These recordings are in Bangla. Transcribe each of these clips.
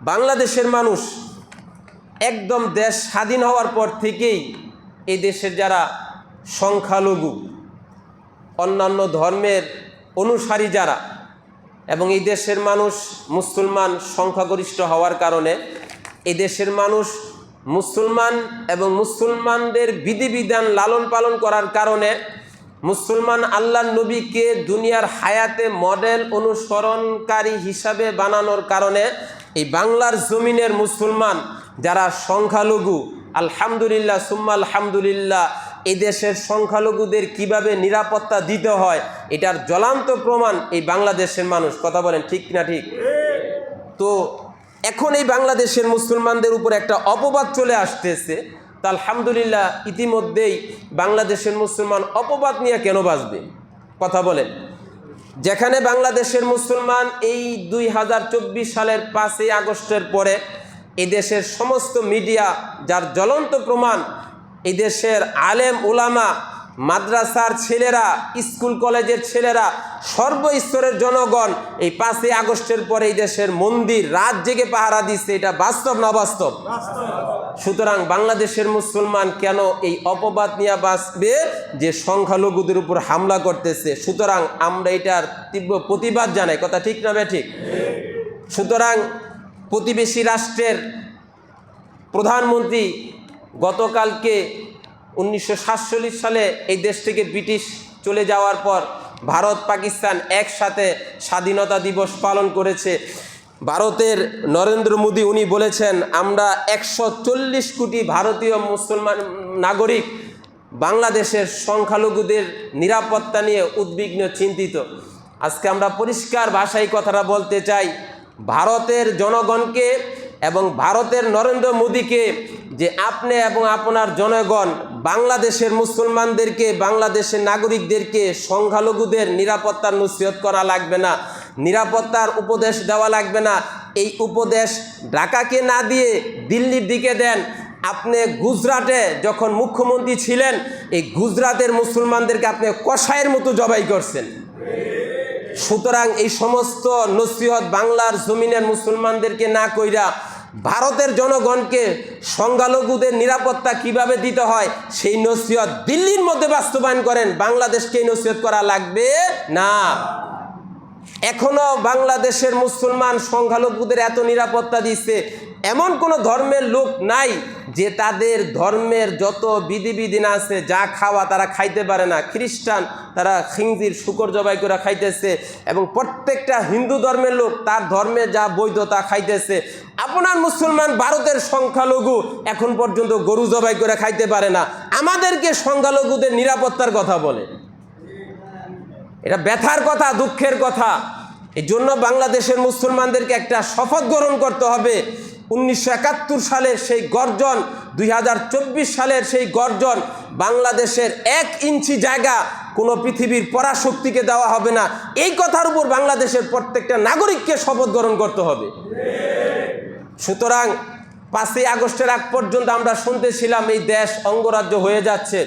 বাংলাদেশের মানুষ একদম দেশ স্বাধীন হওয়ার পর থেকেই এই দেশের যারা সংখ্যালঘু, অন্যান্য ধর্মের অনুসারী যারা এবং এই দেশের মানুষ মুসলমান সংখ্যাগরিষ্ঠ হওয়ার কারণে এই দেশের মানুষ মুসলমান এবং মুসলমানদের বিধিবিধান লালন পালন করার কারণে মুসলমান আল্লাহ নবীকে দুনিয়ার হায়াতে মডেল অনুসরণকারী হিসাবে বানানোর কারণে এই বাংলার জমিনের মুসলমান যারা সংখ্যালঘু, আলহামদুলিল্লাহ, সুম্মা আলহামদুলিল্লাহ, এই দেশের সংখ্যালঘুদের কীভাবে নিরাপত্তা দিতে হয়, এটার জ্বলান্ত প্রমাণ এই বাংলাদেশের মানুষ। কথা বলেন ঠিক না ঠিক? তো এখন এই বাংলাদেশের মুসলমানদের উপর একটা অপবাদ চলে আসতেছে। তা আলহামদুলিল্লাহ, ইতিমধ্যেই বাংলাদেশের মুসলমান অপবাদ নিয়ে কেন বাঁচবে? কথা বলেন। যেখানে বাংলাদেশের মুসলমান এই দুই হাজার চব্বিশ সালের পাঁচই আগস্টের পরে এদেশের সমস্ত মিডিয়া, যার জ্বলন্ত প্রমাণ, এদেশের আলেম উলামা মাদ্রাসার ছেলেরা, স্কুল কলেজের ছেলেরা, সর্বস্তরের জনগণ এই পাঁচই আগস্টের পরে এই দেশের মন্দির রাত জেগে পাহারা দিচ্ছে, এটা বাস্তব না বাস্তব সুতরাং বাংলাদেশের মুসলমান কেন এই অপবাদ নিয়ে বাঁচবে? যে সংখ্যালঘুদের উপর হামলা করতেছে। সুতরাং আমরা এটার তীব্র প্রতিবাদ জানাই। কথা ঠিক না ঠিক? সুতরাং প্রতিবেশী রাষ্ট্রের প্রধানমন্ত্রী গতকালকে উনিশশো সাতচল্লিশ সালে এই দেশ থেকে ব্রিটিশ চলে যাওয়ার পর ভারত, পাকিস্তান একসাথে স্বাধীনতা দিবস পালন করেছে। ভারতের নরেন্দ্র মোদী উনি বলেছেন, আমরা একশো চল্লিশ কোটি ভারতীয় মুসলমান নাগরিক বাংলাদেশের সংখ্যালঘুদের নিরাপত্তা নিয়ে উদ্বিগ্ন, চিন্তিত। আজকে আমরা পরিষ্কার ভাষায় কথাটা বলতে চাই। ভারতের জনগণকে এবং ভারতের নরেন্দ্র মোদীকে যে আপনি এবং আপনার জনগণ বাংলাদেশের মুসলমানদেরকে, বাংলাদেশের নাগরিকদেরকে সংখ্যালঘুদের নিরাপত্তার নসিহত করা লাগবে না, নিরাপত্তার উপদেশ দেওয়া লাগবে না। এই উপদেশ ঢাকাকে না দিয়ে দিল্লির দিকে দেন। আপনি গুজরাটে যখন মুখ্যমন্ত্রী ছিলেন, এই গুজরাটের মুসলমানদেরকে আপনি কষায়ের মতো জবাই করছেন। সুতরাং এই সমস্ত নসিহত বাংলার জমিনের মুসলমানদেরকে না কইরা ভারতের জনগণকে সংখ্যালঘুদের নিরাপত্তা কীভাবে দিতে হয়, সেই নসিহত দিল্লির মধ্যে বাস্তবায়ন করেন। বাংলাদেশকে নসিহত করা লাগবে না। এখনও বাংলাদেশের মুসলমান সংখ্যালঘুদের এত নিরাপত্তা দিচ্ছে এমন কোনো ধর্মের লোক নাই যে তাদের ধর্মের যত বিধিবিধান আছে, যা খাওয়া তারা খাইতে পারে না। খ্রিস্টান তারা খিংজির শুকর জবাই করে খাইতেছে এবং প্রত্যেকটা হিন্দু ধর্মের লোক তার ধর্মে যা বৈধতা খাইতেছে। আপনার মুসলমান ভারতের সংখ্যালঘু এখন পর্যন্ত গরু জবাই করে খাইতে পারে না। আমাদেরকে সংখ্যালঘুদের নিরাপত্তার কথা বলে। এটা ব্যথার কথা, দুঃখের কথা। এই জন্য বাংলাদেশের মুসলমানদেরকে একটা শপথ গ্রহণ করতে হবে। উনিশশো একাত্তর সালের সেই গর্জন, দুই হাজার চব্বিশ সালের সেই গর্জন বাংলাদেশের এক ইঞ্চি জায়গা কোনো পৃথিবীর পরাশক্তিকে দেওয়া হবে না। এই কথার উপর বাংলাদেশের প্রত্যেকটা নাগরিককে শপথ গ্রহণ করতে হবে। সুতরাং পাঁচই আগস্টের আগ পর্যন্ত আমরা শুনতেছিলাম এই দেশ অঙ্গরাজ্য হয়ে যাচ্ছে।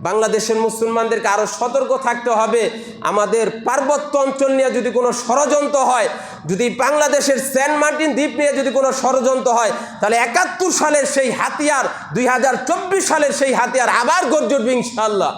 বাংলাদেশের মুসলমানদেরকে আরও সতর্ক থাকতে হবে। আমাদের পার্বত্য অঞ্চল নিয়ে যদি কোনো ষড়যন্ত্র হয়, যদি বাংলাদেশের সেন্ট মার্টিন দ্বীপ নিয়ে যদি কোনো ষড়যন্ত্র হয়, তাহলে একাত্তর সালের সেই হাতিয়ার, দুই হাজার চব্বিশ সালের সেই হাতিয়ার আবার গর্জ উঠবে ইনশাল্লাহ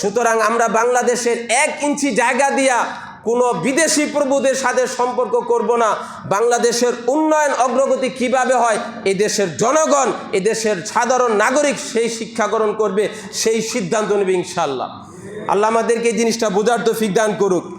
সুতরাং আমরা বাংলাদেশের এক ইঞ্চি জায়গা দিয়া কোনো বিদেশি প্রভুদের সাথে সম্পর্ক করব না। বাংলাদেশের উন্নয়ন অগ্রগতি কীভাবে হয়, এদেশের দেশের জনগণ, এদেশের দেশের সাধারণ নাগরিক সেই শিক্ষা গ্রহণ করবে, সেই সিদ্ধান্ত নেবে ইনশাল্লাহ আল্লাহ আমাদেরকে এই জিনিসটা বোঝার তো দান করুক।